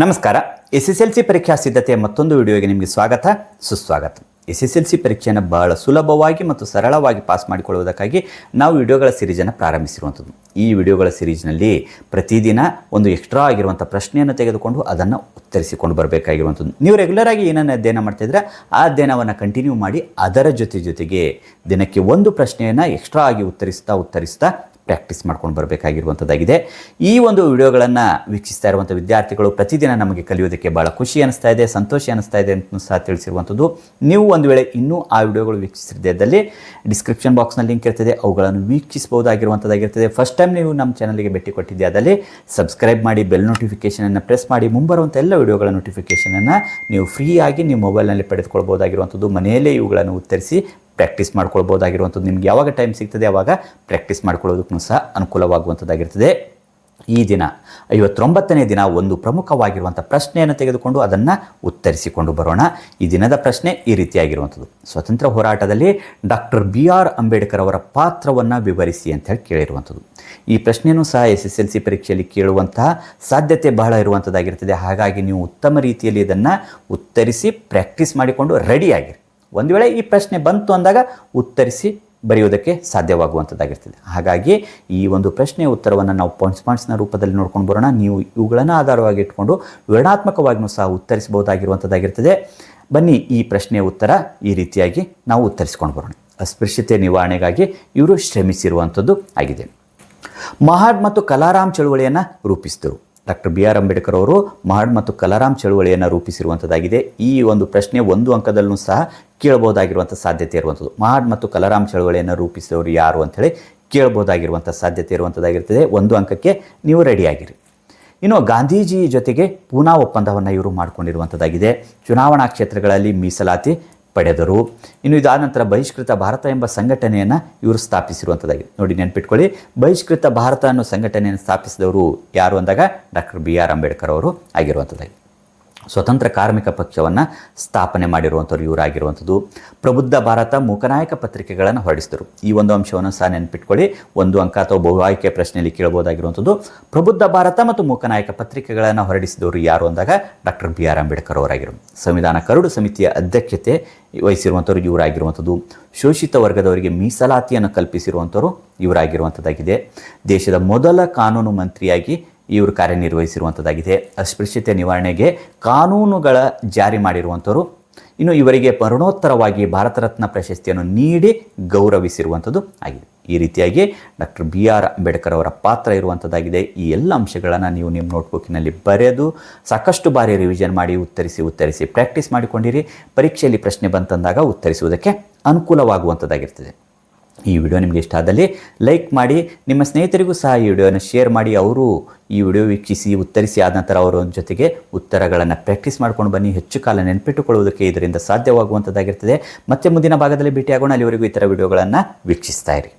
ನಮಸ್ಕಾರ. S S L C ಪರೀಕ್ಷಾ ಸಿದ್ಧತೆಯ ಮತ್ತೊಂದು ವಿಡಿಯೋಗೆ ನಿಮಗೆ ಸ್ವಾಗತ, ಸುಸ್ವಾಗತ. ಎಸ್ ಎಸ್ ಎಲ್ ಸಿ ಪರೀಕ್ಷೆಯನ್ನು ಬಹಳ ಸುಲಭವಾಗಿ ಮತ್ತು ಸರಳವಾಗಿ ಪಾಸ್ ಮಾಡಿಕೊಳ್ಳುವುದಕ್ಕಾಗಿ ನಾವು ವಿಡಿಯೋಗಳ ಸಿರೀಸನ್ನು ಪ್ರಾರಂಭಿಸಿರುವಂಥದ್ದು. ಈ ವಿಡಿಯೋಗಳ ಸಿರೀಸ್ನಲ್ಲಿ ಪ್ರತಿದಿನ ಒಂದು ಎಕ್ಸ್ಟ್ರಾ ಆಗಿರುವಂಥ ಪ್ರಶ್ನೆಯನ್ನು ತೆಗೆದುಕೊಂಡು ಅದನ್ನು ಉತ್ತರಿಸಿಕೊಂಡು ಬರಬೇಕಾಗಿರುವಂಥದ್ದು. ನೀವು ರೆಗ್ಯುಲರ್ ಆಗಿ ಏನನ್ನು ಅಧ್ಯಯನ ಮಾಡ್ತಿದ್ರೆ ಆ ಅಧ್ಯಯನವನ್ನು ಕಂಟಿನ್ಯೂ ಮಾಡಿ ಅದರ ಜೊತೆ ಜೊತೆಗೆ ದಿನಕ್ಕೆ ಒಂದು ಪ್ರಶ್ನೆಯನ್ನು ಎಕ್ಸ್ಟ್ರಾ ಆಗಿ ಉತ್ತರಿಸ್ತಾ ಉತ್ತರಿಸ್ತಾ ಪ್ರಾಕ್ಟೀಸ್ ಮಾಡ್ಕೊಂಡು ಬರಬೇಕಾಗಿರುವಂಥದ್ದಾಗಿದೆ. ಈ ಒಂದು ವಿಡಿಯೋಗಳನ್ನು ವೀಕ್ಷಿಸ್ತಾ ಇರುವಂಥ ವಿದ್ಯಾರ್ಥಿಗಳು ಪ್ರತಿದಿನ ನಮಗೆ ಕಲಿಯೋದಕ್ಕೆ ಭಾಳ ಖುಷಿ ಅನಿಸ್ತಾ ಇದೆ, ಸಂತೋಷ ಅನಿಸ್ತಾ ಇದೆ ಅಂತ ಸಹ ತಿಳಿಸಿರುವಂಥದ್ದು. ನೀವು ಒಂದು ವೇಳೆ ಇನ್ನೂ ಆ ವಿಡಿಯೋಗಳು ವೀಕ್ಷಿಸಿರದೇ ಇದ್ದಲ್ಲಿ ಡಿಸ್ಕ್ರಿಪ್ಷನ್ ಬಾಕ್ಸ್ನಲ್ಲಿ ಲಿಂಕ್ ಇರ್ತದೆ, ಅವುಗಳನ್ನು ವೀಕ್ಷಿಸಬಹುದಾಗಿರುವಂಥದ್ದಾಗಿರ್ತದೆ. ಫಸ್ಟ್ ಟೈಮ್ ನೀವು ನಮ್ಮ ಚಾನಲ್ಗೆ ಭೇಟಿ ಕೊಟ್ಟಿದ್ದೆ ಅದರಲ್ಲಿ ಸಬ್ಸ್ಕ್ರೈಬ್ ಮಾಡಿ ಬೆಲ್ ನೋಟಿಫಿಕೇಷನನ್ನು ಪ್ರೆಸ್ ಮಾಡಿ ಮುಂಬರುವಂಥ ಎಲ್ಲ ವಿಡಿಯೋಗಳ ನೋಟಿಫಿಕೇಷನನ್ನು ನೀವು ಫ್ರೀಯಾಗಿ ನಿಮ್ಮ ಮೊಬೈಲ್ನಲ್ಲಿ ಪಡೆದುಕೊಳ್ಬೋದಾಗಿರುವಂಥದ್ದು ಮನೆಯಲ್ಲೇ ಇವುಗಳನ್ನು ಉತ್ತರಿಸಿ ಪ್ರಾಕ್ಟೀಸ್ ಮಾಡ್ಕೊಳ್ಬೋದಾಗಿರುವಂಥದ್ದು ನಿಮ್ಗೆ ಯಾವಾಗ ಟೈಮ್ ಸಿಗ್ತದೆ ಆವಾಗ ಪ್ರಾಕ್ಟೀಸ್ ಮಾಡ್ಕೊಳ್ಳೋದಕ್ಕೂ ಸಹ ಅನುಕೂಲವಾಗುವಂಥದ್ದಾಗಿರ್ತದೆ. ಈ ದಿನ, ಐವತ್ತೊಂಬತ್ತನೇ ದಿನ ಒಂದು ಪ್ರಮುಖವಾಗಿರುವಂಥ ಪ್ರಶ್ನೆಯನ್ನು ತೆಗೆದುಕೊಂಡು ಅದನ್ನು ಉತ್ತರಿಸಿಕೊಂಡು ಬರೋಣ. ಈ ದಿನದ ಪ್ರಶ್ನೆ ಈ ರೀತಿಯಾಗಿರುವಂಥದ್ದು. ಸ್ವತಂತ್ರ ಹೋರಾಟದಲ್ಲಿ ಡಾಕ್ಟರ್ ಬಿ ಆರ್ ಅಂಬೇಡ್ಕರ್ ಅವರ ಪಾತ್ರವನ್ನು ವಿವರಿಸಿ ಅಂತ ಹೇಳಿ ಕೇಳಿರುವಂಥದ್ದು. ಈ ಪ್ರಶ್ನೆಯೂ ಸಹ ಎಸ್ ಎಸ್ ಎಲ್ ಸಿ ಪರೀಕ್ಷೆಯಲ್ಲಿ ಕೇಳುವಂತಹ ಸಾಧ್ಯತೆ ಬಹಳ ಇರುವಂಥದ್ದಾಗಿರ್ತದೆ. ಹಾಗಾಗಿ ನೀವು ಉತ್ತಮ ರೀತಿಯಲ್ಲಿ ಇದನ್ನು ಉತ್ತರಿಸಿ ಪ್ರಾಕ್ಟೀಸ್ ಮಾಡಿಕೊಂಡು ರೆಡಿಯಾಗಿರಿ ಒಂದು ವೇಳೆ ಈ ಪ್ರಶ್ನೆ ಬಂತು ಅಂದಾಗ ಉತ್ತರಿಸಿ ಬರೆಯುವುದಕ್ಕೆ ಸಾಧ್ಯವಾಗುವಂಥದ್ದಾಗಿರ್ತದೆ. ಹಾಗಾಗಿ ಈ ಒಂದು ಪ್ರಶ್ನೆಯ ಉತ್ತರವನ್ನು ನಾವು ಪಾಯಿಂಟ್ಸ್ ಪಾಯಿಂಟ್ಸ್ನ ರೂಪದಲ್ಲಿ ನೋಡ್ಕೊಂಡು ಬರೋಣ. ನೀವು ಇವುಗಳನ್ನು ಆಧಾರವಾಗಿ ಇಟ್ಕೊಂಡು ವಿವರಣಾತ್ಮಕವಾಗಿಯೂ ಸಹ ಉತ್ತರಿಸಬಹುದಾಗಿರುವಂಥದ್ದಾಗಿರ್ತದೆ. ಬನ್ನಿ ಈ ಪ್ರಶ್ನೆಯ ಉತ್ತರ ಈ ರೀತಿಯಾಗಿ ನಾವು ಉತ್ತರಿಸ್ಕೊಂಡು ಬರೋಣ. ಅಸ್ಪೃಶ್ಯತೆ ನಿವಾರಣೆಗಾಗಿ ಇವರು ಶ್ರಮಿಸಿರುವಂಥದ್ದು ಆಗಿದೆ. ಮಹಾಡ್ ಮತ್ತು ಕಲಾರಾಮ್ ಚಳುವಳಿಯನ್ನು ರೂಪಿಸಿದರು. ಡಾಕ್ಟರ್ ಬಿ ಆರ್ ಅಂಬೇಡ್ಕರ್ ಅವರು ಮಹಡ್ ಮತ್ತು ಕಲಾರಾಮ್ ಚಳುವಳಿಯನ್ನು ರೂಪಿಸಿರುವಂಥದ್ದಾಗಿದೆ ಈ ಒಂದು ಪ್ರಶ್ನೆ ಒಂದು ಅಂಕದಲ್ಲೂ ಸಹ ಕೇಳಬಹುದಾಗಿರುವಂಥ ಸಾಧ್ಯತೆ ಇರುವಂಥದ್ದು ಮಹಾಡ್ ಮತ್ತು ಕಲಾರಾಮ್ ಚಳುವಳಿಯನ್ನು ರೂಪಿಸಿದವರು ಯಾರು ಅಂಥೇಳಿ ಕೇಳಬಹುದಾಗಿರುವಂಥ ಸಾಧ್ಯತೆ ಇರುವಂಥದ್ದಾಗಿರ್ತದೆ ಒಂದು ಅಂಕಕ್ಕೆ ನೀವು ರೆಡಿಯಾಗಿರಿ ಇನ್ನು ಗಾಂಧೀಜಿ ಜೊತೆಗೆ ಪೂನಾ ಒಪ್ಪಂದವನ್ನು ಇವರು ಮಾಡಿಕೊಂಡಿರುವಂಥದ್ದಾಗಿದೆ ಚುನಾವಣಾ ಕ್ಷೇತ್ರಗಳಲ್ಲಿ ಮೀಸಲಾತಿ ಪಡೆದರು. ಇನ್ನು ಇದಾದ ನಂತರ ಬಹಿಷ್ಕೃತ ಭಾರತ ಎಂಬ ಸಂಘಟನೆಯನ್ನು ಇವರು ಸ್ಥಾಪಿಸಿರುವಂಥದ್ದಾಗಿದೆ ನೋಡಿ ನೆನ್ಪಿಟ್ಕೊಳ್ಳಿ, ಬಹಿಷ್ಕೃತ ಭಾರತ ಅನ್ನೋ ಸಂಘಟನೆಯನ್ನು ಸ್ಥಾಪಿಸಿದವರು ಯಾರು ಅಂದಾಗ ಡಾಕ್ಟರ್ ಬಿ ಆರ್ ಅಂಬೇಡ್ಕರ್ ಅವರು ಆಗಿರುವಂಥದ್ದಾಗಿದೆ ಸ್ವತಂತ್ರ ಕಾರ್ಮಿಕ ಪಕ್ಷವನ್ನು ಸ್ಥಾಪನೆ ಮಾಡಿರುವಂಥವ್ರು ಇವರಾಗಿರುವಂಥದ್ದು. ಪ್ರಬುದ್ಧ ಭಾರತ ಮೂಕನಾಯಕ ಪತ್ರಿಕೆಗಳನ್ನು ಹೊರಡಿಸಿದರು. ಈ ಒಂದು ಅಂಶವನ್ನು ಸಹ ನೆನಪಿಟ್ಕೊಳ್ಳಿ. ಒಂದು ಅಂಕ ಅಥವಾ ಬಹು ಆಯ್ಕೆ ಪ್ರಶ್ನೆಯಲ್ಲಿ ಕೇಳಬಹುದಾಗಿರುವಂಥದ್ದು. ಪ್ರಬುದ್ಧ ಭಾರತ ಮತ್ತು ಮೂಕನಾಯಕ ಪತ್ರಿಕೆಗಳನ್ನು ಹೊರಡಿಸಿದವರು ಯಾರು ಅಂದಾಗ ಡಾಕ್ಟರ್ ಬಿ ಆರ್ ಅಂಬೇಡ್ಕರ್ ಅವರಾಗಿರು. ಸಂವಿಧಾನ ಕರಡು ಸಮಿತಿಯ ಅಧ್ಯಕ್ಷತೆ ವಹಿಸಿರುವಂಥವ್ರು ಇವರಾಗಿರುವಂಥದ್ದು. ಶೋಷಿತ ವರ್ಗದವರಿಗೆ ಮೀಸಲಾತಿಯನ್ನು ಕಲ್ಪಿಸಿರುವಂಥವ್ರು ಇವರಾಗಿರುವಂಥದ್ದಾಗಿದೆ. ದೇಶದ ಮೊದಲ ಕಾನೂನು ಮಂತ್ರಿಯಾಗಿ ಇವರು ಕಾರ್ಯನಿರ್ವಹಿಸಿರುವಂಥದ್ದಾಗಿದೆ ಅಸ್ಪೃಶ್ಯತೆ ನಿವಾರಣೆಗೆ ಕಾನೂನುಗಳ ಜಾರಿ ಮಾಡಿರುವಂಥವರು ಇನ್ನು ಇವರಿಗೆ ಮರಣೋತ್ತರವಾಗಿ ಭಾರತ ರತ್ನ ಪ್ರಶಸ್ತಿಯನ್ನು ನೀಡಿ ಗೌರವಿಸಿರುವಂಥದ್ದು ಆಗಿದೆ. ಈ ರೀತಿಯಾಗಿ ಡಾಕ್ಟರ್ ಬಿ ಆರ್ ಅಂಬೇಡ್ಕರ್ ಅವರ ಪಾತ್ರ ಇರುವಂಥದ್ದಾಗಿದೆ ಈ ಎಲ್ಲ ಅಂಶಗಳನ್ನು ನೀವು ನಿಮ್ಮ ನೋಟ್ಬುಕ್ಕಿನಲ್ಲಿ ಬರೆದು ಸಾಕಷ್ಟು ಬಾರಿ ರಿವಿಷನ್ ಮಾಡಿ, ಉತ್ತರಿಸಿ ಉತ್ತರಿಸಿ, ಪ್ರಾಕ್ಟೀಸ್ ಮಾಡಿಕೊಂಡಿರಿ. ಪರೀಕ್ಷೆಯಲ್ಲಿ ಪ್ರಶ್ನೆ ಬಂತಂದಾಗ ಉತ್ತರಿಸುವುದಕ್ಕೆ ಅನುಕೂಲವಾಗುವಂಥದ್ದಾಗಿರ್ತದೆ ಈ ವಿಡಿಯೋ ನಿಮಗೆ ಇಷ್ಟ ಆದಲ್ಲಿ ಲೈಕ್ ಮಾಡಿ, ನಿಮ್ಮ ಸ್ನೇಹಿತರಿಗೂ ಸಹ ಈ ವಿಡಿಯೋನ ಶೇರ್ ಮಾಡಿ, ಅವರು ಈ ವಿಡಿಯೋ ವೀಕ್ಷಿಸಿ, ಉತ್ತರಿಸಿ ಆದ ನಂತರ ಅವರ ಜೊತೆಗೆ ಉತ್ತರಗಳನ್ನು ಪ್ರಾಕ್ಟೀಸ್ ಮಾಡ್ಕೊಂಡು ಬನ್ನಿ. ಹೆಚ್ಚು ಕಾಲ ನೆನಪಿಟ್ಟುಕೊಳ್ಳುವುದಕ್ಕೆ ಇದರಿಂದ ಸಾಧ್ಯವಾಗುವಂಥದ್ದಾಗಿರ್ತದೆ ಮತ್ತೆ ಮುಂದಿನ ಭಾಗದಲ್ಲಿ ಭೇಟಿಯಾಗೋಣ. ಅಲ್ಲಿವರೆಗೂ ಈ ಥರ ವಿಡಿಯೋಗಳನ್ನು ವೀಕ್ಷಿಸ್ತಾ ಇರಿ.